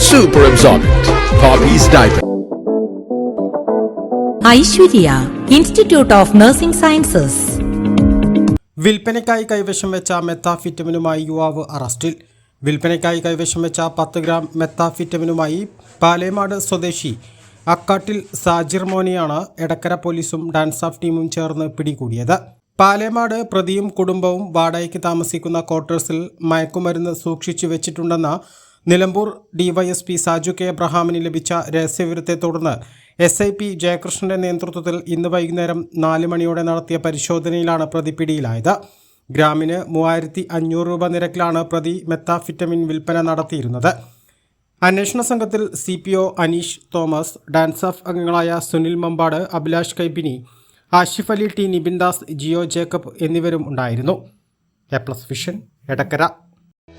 Super absorbent. Hobbies diaper. Aishwarya institute of nursing sciences വിൽപ്പനയ്ക്കായി കൈവശം വെച്ച മെത്താഫിറ്റമിനുമായി യുവാവ് അറസ്റ്റിൽ വിൽപ്പനയ്ക്കായി കൈവശം വെച്ച പത്ത് ഗ്രാം മെത്താഫിറ്റമിനുമായി പാലേമാട് സ്വദേശി അക്കാട്ടിൽ സാജിർ മോനെയാണ് എടക്കര പോലീസും ഡാൻസ് ഓഫ് ടീമും ചേർന്ന് പിടികൂടിയത് പാലേമാട് പ്രതിയും കുടുംബവും വാടകയ്ക്ക് താമസിക്കുന്ന ക്വാർട്ടേഴ്സിൽ മയക്കുമരുന്ന് സൂക്ഷിച്ചു വെച്ചിട്ടുണ്ടെന്ന നിലമ്പൂർ ഡിവൈഎസ്പി സാജു കെ എബ്രഹാമിന് ലഭിച്ച രഹസ്യവിവരത്തെ തുടർന്ന് എസ് ഐ പി ജയകൃഷ്ണന്റെ നേതൃത്വത്തിൽ ഇന്ന് വൈകുന്നേരം നാല് മണിയോടെ നടത്തിയ പരിശോധനയിലാണ് പ്രതി പിടിയിലായത്. ഗ്രാമിന് മൂവായിരത്തി അഞ്ഞൂറ് രൂപ നിരക്കിലാണ് പ്രതി മെത്താഫിറ്റമിൻ വിൽപ്പന നടത്തിയിരുന്നത്. അന്വേഷണ സംഘത്തിൽ C P O Anish Thomas DANSAF അംഗങ്ങളായ സുനിൽ മമ്പാട് അഭിലാഷ് കൈപ്പിനി ആഷിഫ് അലി ടി നിബിൻ ദാസ് ജിയോ ജേക്കബ് എന്നിവരും ഉണ്ടായിരുന്നു. A plus vision Edakkara.